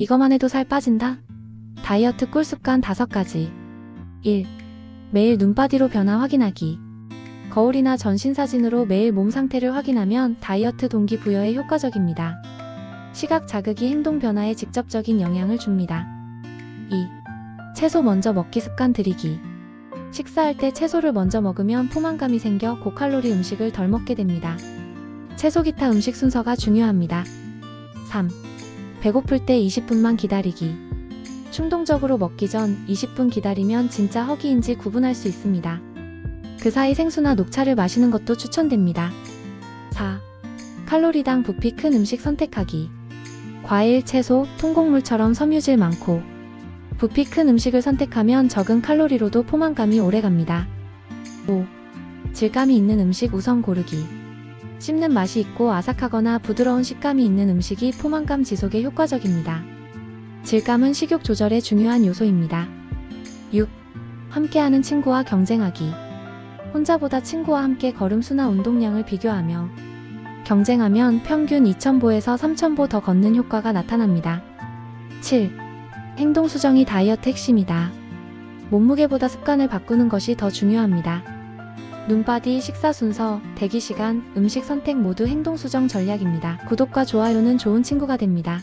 이거만 해도 살 빠진다? 다이어트 꿀 습관 5가지. 1. 매일 눈바디로 변화 확인하기. 거울이나 전신 사진으로 매일 몸 상태를 확인하면 다이어트 동기부여에 효과적입니다. 시각 자극이 행동 변화에 직접적인 영향을 줍니다. 2. 채소 먼저 먹기 습관 들이기. 식사할 때 채소를 먼저 먹으면 포만감이 생겨 고칼로리 음식을 덜 먹게 됩니다. 채소 기타 음식 순서가 중요합니다. 3. 배고플 때 20분만 기다리기. 충동적으로 먹기 전 20분 기다리면 진짜 허기인지 구분할 수 있습니다. 그 사이 생수나 녹차를 마시는 것도 추천됩니다. 4. 칼로리당 부피 큰 음식 선택하기. 과일, 채소, 통곡물처럼 섬유질 많고 부피 큰 음식을 선택하면 적은 칼로리로도 포만감이 오래 갑니다. 5. 질감이 있는 음식 우선 고르기. 씹는 맛이 있고 아삭하거나 부드러운 식감이 있는 음식이 포만감 지속에 효과적입니다. 질감은 식욕 조절에 중요한 요소입니다. 6. 함께하는 친구와 경쟁하기. 혼자보다 친구와 함께 걸음 수나 운동량을 비교하며 경쟁하면 평균 2,000보에서 3,000보 더 걷는 효과가 나타납니다. 7. 행동 수정이 다이어트 핵심이다. 몸무게보다 습관을 바꾸는 것이 더 중요합니다. 눈바디, 식사 순서, 대기 시간, 음식 선택 모두 행동 수정 전략입니다. 구독과 좋아요는 좋은 친구가 됩니다.